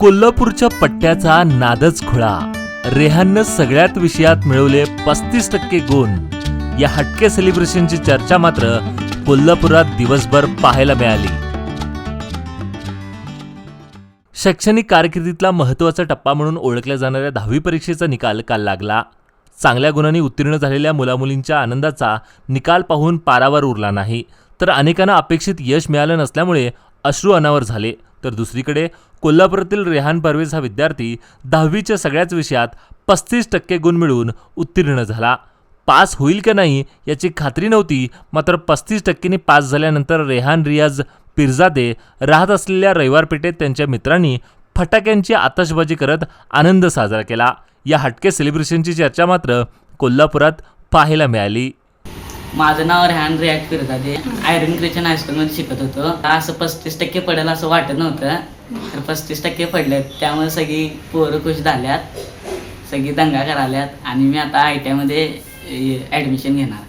कोल्हापूरच्या पट्ट्याचा नादच खुळा. रेहाननं सगळ्यात विषयात मिळवले पस्तीस टक्के गुण. या हटके सेलिब्रेशनची चर्चा मात्र कोल्हापुरात दिवसभर पाहायला मिळाली. शैक्षणिक कारकिर्दीतला महत्त्वाचा टप्पा म्हणून ओळखल्या जाणाऱ्या दहावी परीक्षेचा निकाल काल लागला. चांगल्या गुणांनी उत्तीर्ण झालेल्या मुलामुलींच्या आनंदाचा निकाल पाहून पारावर उरला नाही तर अनेकांना अपेक्षित यश मिळालं नसल्यामुळे अश्रू अनावर झाले. तर दुसरीकडे कोल्हापुरातील रेहान परवेज हा विद्यार्थी दहावीच्या सगळ्याच विषयात पस्तीस टक्के गुण मिळवून उत्तीर्ण झाला. पास होईल का नाही याची खात्री नव्हती मात्र पस्तीस टक्केनी पास झाल्यानंतर रेहान रियाज पिरजादे राहत असलेल्या रविवार पेठेत त्यांच्या मित्रांनी फटाक्यांची आतषबाजी करत आनंद साजरा केला. या हटके सेलिब्रेशनची चर्चा मात्र कोल्हापुरात पाहायला मिळाली. माझं नाव रेहान रियाज पिरजादे आयरन क्रिचन हायस्कूलमध्ये शिकत होतो. असं पस्तीस टक्के पडेल असं वाटत नव्हतं. तर पस्तीस टक्के पडलेत. त्यामुळे सगळी पोरं खुश झाल्यात. सगळी दंगा कराल्यात. आणि मी आता आय टी आयमध्ये ॲडमिशन घेणार.